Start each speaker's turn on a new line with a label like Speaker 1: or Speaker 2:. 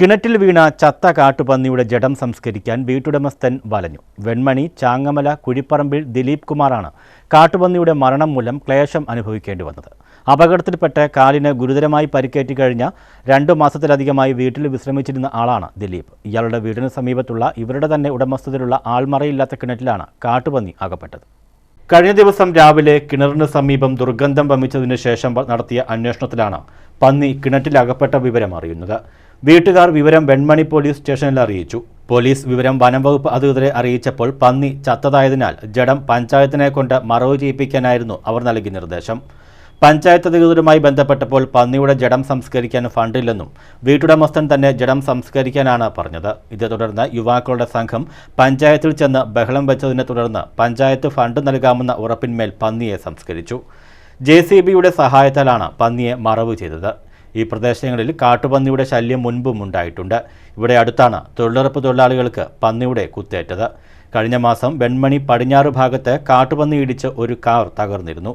Speaker 1: കിണറ്റിൽ വീണ ചത്ത കാട്ടുപന്നിയുടെ ജഡം സംസ്കരിക്കാൻ വീട്ടുടമസ്ഥൻ വലഞ്ഞു. വെൺമണി ചാങ്ങമല കുഴിപ്പറമ്പിൽ ദിലീപ് കുമാറാണ് കാട്ടുപന്നിയുടെ മരണം മൂലം ക്ലേശം അനുഭവിക്കേണ്ടി വന്നത്. അപകടത്തിൽപ്പെട്ട് കാലിന് ഗുരുതരമായി പരിക്കേറ്റി കഴിഞ്ഞ രണ്ടു മാസത്തിലധികമായി വീട്ടിൽ വിശ്രമിച്ചിരുന്ന ആളാണ് ദിലീപ്. ഇയാളുടെ വീടിന് സമീപത്തുള്ള ഇവരുടെ തന്നെ ഉടമസ്ഥതയിലുള്ള ആൾമറയില്ലാത്ത കിണറ്റിലാണ് കാട്ടുപന്നി അകപ്പെട്ടത്. കഴിഞ്ഞ ദിവസം രാവിലെ കിണറിന് സമീപം ദുർഗന്ധം വമിച്ചതിന് ശേഷം നടത്തിയ അന്വേഷണത്തിലാണ് പന്നി കിണറ്റിൽ അകപ്പെട്ട വിവരം അറിയുന്നത്. വീട്ടുകാർ വിവരം വെൺമണി പോലീസ് സ്റ്റേഷനിൽ അറിയിച്ചു. പോലീസ് വിവരം വനംവകുപ്പ് അധികൃതരെ അറിയിച്ചപ്പോൾ പന്നി ചത്തതായതിനാൽ ജഡം പഞ്ചായത്തിനെ കൊണ്ട് മറവ് ചെയ്യിപ്പിക്കാനായിരുന്നു അവർ നൽകിയ നിർദ്ദേശം. പഞ്ചായത്ത് അധികൃതരുമായി ബന്ധപ്പെട്ടപ്പോൾ പന്നിയുടെ ജഡം സംസ്കരിക്കാൻ ഫണ്ടില്ലെന്നും വീട്ടുടമസ്ഥൻ തന്നെ ജഡം സംസ്കരിക്കാനാണ് പറഞ്ഞത്. ഇതേ തുടർന്ന് യുവാക്കളുടെ സംഘം പഞ്ചായത്തിൽ ചെന്ന് ബഹളം വെച്ചതിനെ തുടർന്ന് പഞ്ചായത്ത് ഫണ്ട് നൽകാമെന്ന ഉറപ്പിന്മേൽ പന്നിയെ സംസ്കരിച്ചു. ജെ സി ബിയുടെ സഹായത്താലാണ് പന്നിയെ മറവ് ചെയ്തത്. ഈ പ്രദേശങ്ങളിൽ കാട്ടുപന്നിയുടെ ശല്യം മുൻപും ഉണ്ടായിട്ടുണ്ട്. ഇവിടെ അടുത്താണ് തൊഴിലുറപ്പ് തൊഴിലാളികൾക്ക് പന്നിയുടെ കുത്തേറ്റത്. കഴിഞ്ഞ മാസം വെൺമണി പടിഞ്ഞാറ് ഭാഗത്ത് കാട്ടുപന്നി ഇടിച്ച് ഒരു കാർ തകർന്നിരുന്നു.